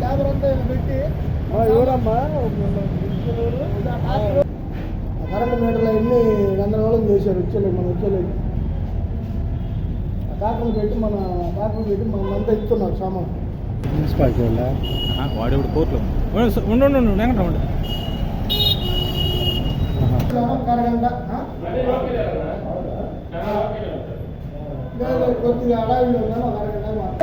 Labour అంతా పెట్టి ఎవరమ్మా కరెంట్ మీటర్లు ఎన్ని గందరగోళం చేశారు వచ్చేలేదు మనం వచ్చేలేదు ఆ ట్రాక్టర్లు పెట్టి మన ట్రాక్టర్లు పెట్టి మనం అంతా ఇస్తున్నారు సామాన్ మున్సిపాలిటీ వాళ్ళ వాడు ఇప్పుడు కోర్టులో ఉండు ఉండు ఉండు వెంకట ఉండు కరగంట కొద్దిగా అడావిలో ఉన్నాను కరగంట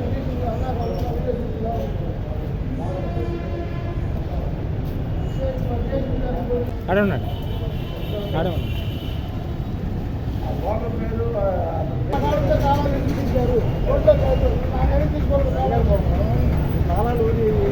ఆడే ఉన్నాడు ఆడే ఉన్నాడు తాళాలు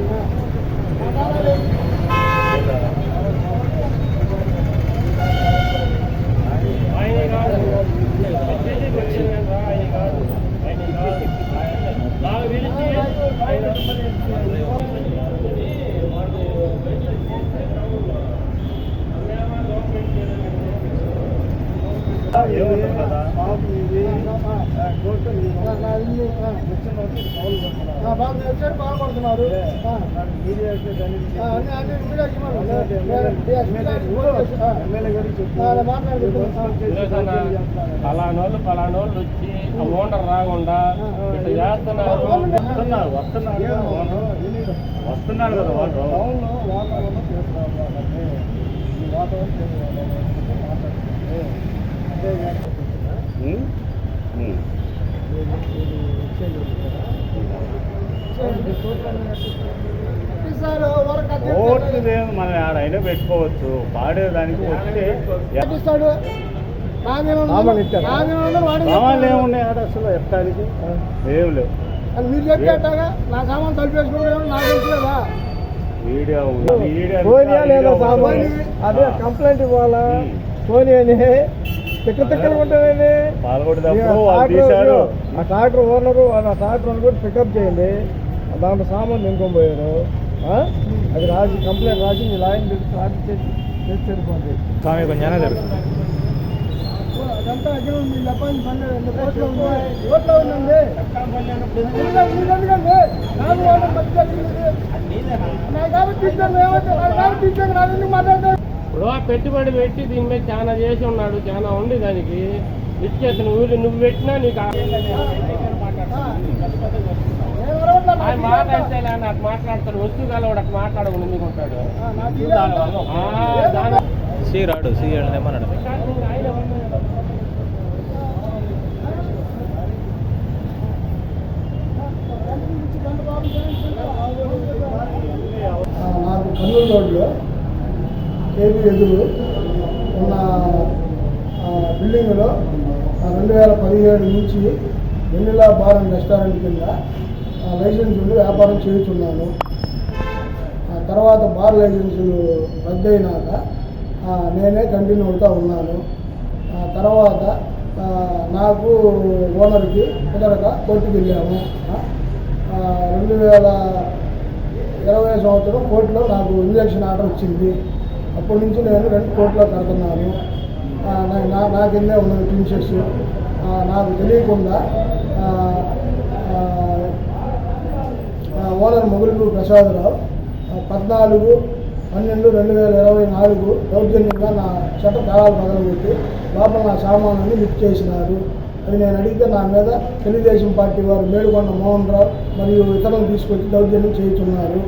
బాగుపడుతున్నారు పలానోళ్ళు పలానోళ్ళు వచ్చి ఓనర్ రాకుండా ఇట్లా చేస్తున్నారు. వస్తున్నారు వస్తున్నారు వస్తున్నారు కదా వాళ్ళు వాతావరణం చేస్తున్నారు వాతావరణం ఓట్లు మనం ఆడైనా పెట్టుకోవచ్చు. పాడేదానికి వస్తే సామాన్లు ఏమున్నాయి ఆడ అసలు ఎక్కడానికి ఏం లేవు. అని మీరు చెప్పేటాగా నా సామాన్ తలిపేసుకుంటే నాకు తెలుసులేదా వీడియో ఉంది. వీడియో సోనియా లేదా సామాన్. అదే కంప్లైంట్ ఇవ్వాలా? ఉమ్. ఆ ట్రాక్టర్ ఓనరు ఆ ట్రాక్టర్ కూడా పికప్ చేయండి. దాంట్లో సామాన్ నింకొని పోయారు? అది రాసి కంప్లైంట్ రాసి మీ లాయన్ చేసి చేసి. సరిపోతుంది స్వామి కొంచెం జరుగుతుంది అదంతా అక్కడ ఉంది. లపాని పని కోట్లు ఉంది కోట్లో ఉందండి నాకు కాబట్టి ఇచ్చాను ఏమంటే నాకు కాబట్టి ఇచ్చాను నాకు ఎందుకు మాట్లాడతాను ఇప్పుడు ఆ పెట్టుబడి పెట్టి దీని మీద చాలా చేసి ఉన్నాడు చాలా ఉంది దానికి. ఇచ్చేసి నువ్వు నువ్వు పెట్టినా నీకు ఆ- ఆయన మాట్లాడితే ఆయన అటు మాట్లాడతాడు వస్తువు కాలవాడు అటు మాట్లాడకుండా ఎందుకు ఉంటాడు? ఆ, దాని సి రాడు సి ఏమన్నాడు నాకు కర్నూలు రోడ్లో కేబీ ఎదురు ఉన్న బిల్డింగ్లో రెండు వేల పదిహేడు నుంచి వెన్నెలా బార్ అండ్ రెస్టారెంట్ కింద ఆ, లైసెన్స్ ఉండి వ్యాపారం చేస్తున్నాను. తర్వాత బార్ లైసెన్సులు రద్దయినాక నేనే కంటిన్యూ అవుతూ ఉన్నాను. తర్వాత నాకు ఓనర్కి కుదరక కోర్టుకు వెళ్ళాము. రెండు వేల ఇరవై సంవత్సరం కోర్టులో నాకు ఇంజక్షన్ ఆర్డర్ వచ్చింది. అప్పటి నుంచి నేను రెండు కోట్ల కడుతున్నాను. నా- నా నా కిందే ఉన్నది ప్రిన్సెస్ నాకు తెలియకుండా ఓనర్ మొగులు ప్రసాదరావు పద్నాలుగు పన్నెండు రెండు వేల ఇరవై నాలుగు దౌర్జన్యంగా నా చట్ట తాళాలు పగలబెట్టి లోపల నా సామానాన్ని లిఫ్ట్ చేసినారు. అది నేను అడిగితే నా మీద తెలుగుదేశం పార్టీ వారు మేలుకొండ మోహన్ రావు మరియు ఇతరులు తీసుకొచ్చి దౌర్జన్యం చేస్తున్నారు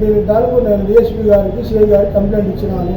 దీని దానికి నేను డిఎస్పీ గారికి సిఐ గారికి కంప్లైంట్ ఇచ్చినాను.